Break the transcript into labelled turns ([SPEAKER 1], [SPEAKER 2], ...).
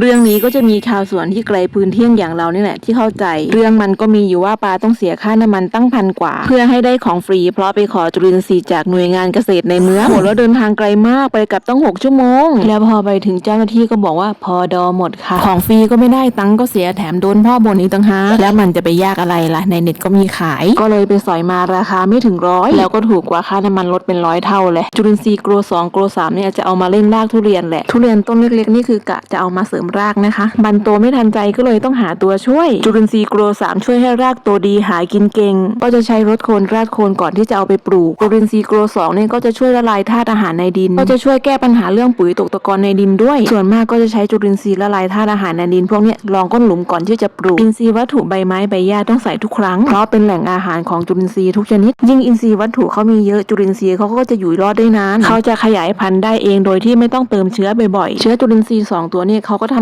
[SPEAKER 1] เรื่องนี้ก็จะมีชาวสวนที่ไกลพื้นที่อย่างเรานี่แหละที่เข้าใจ เรื่องมันก็มีอยู่ว่าปาต้องเสียค่าน้ำมันตั้งพันกว่า เพื่อให้ได้ของฟรี เพราะไปขอจุลินทรีย์จากหน่วยงานเกษตรในเมืองโหแล้วเดินทางไกลมากไปกลับตั้ง6ชั่วโมง แล้วพอไปถึงเจ้าหน้าที่ก็บอกว่าพอดอหมดค่ะ ของฟรีก็ไม่ได้ตังค์ก็เสียแถมโดนพ่อบ่นอีกต่างหากแล้วมันจะไปยากอะไรล่ะในเน็ตก็มีขาย ก็เลยไปสอยมาราคาไม่ถึงร้อยแล้วก็ถูกกว่าค่าน้ำมันลดเป็นร้อยเท่าเลยจุลินทรีย์โกรสองโกรสามเนี่ยจะเอามาเล่นรากทุเรียนแหละทุเรียนต้นเล็กๆนี่คือกะจะเอามาเสริมรากนะคะ บันโตไม่ทันใจก็เลยต้องหาตัวช่วย จุลินทรีย์โกรสามช่วยให้รากโตดีหากินเก่ง ก็จะใช้รดโคนราดโคนก่อนที่จะเอาไปปลูกจุลินทรีย์โกรสองเนี่ยก็จะช่วยละลายธาตุอาหารในดิน ก็จะช่วยแก้ปัญหาเรื่องปุ๋ยตกตะกอนในดินด้วย ส่วนมากก็จะใช้จุลินทรีย์ละลายธาตุอาหารในดิน พวกนี้รองก้นหลุมก่อนที่จะปลูกอินทรีย์วัตถุใบไม้ใบหญ้าต้องใส่ทุกครั้งเพราะเป็นแหล่งอาหารของจุลินทรีย์ทุกชนิด ยิ่งอินทรีย์วัตถุเขามีเยอะจุลินทรีย์เขาก็จะอยู่รอดได้นานเขาจะขยายพันธุ์ได้เองโดยที่ไม่ต้องเติมเชื้อบ่อยๆเชื้อจุลินทรีย์สองตัวนี้เขาก็ท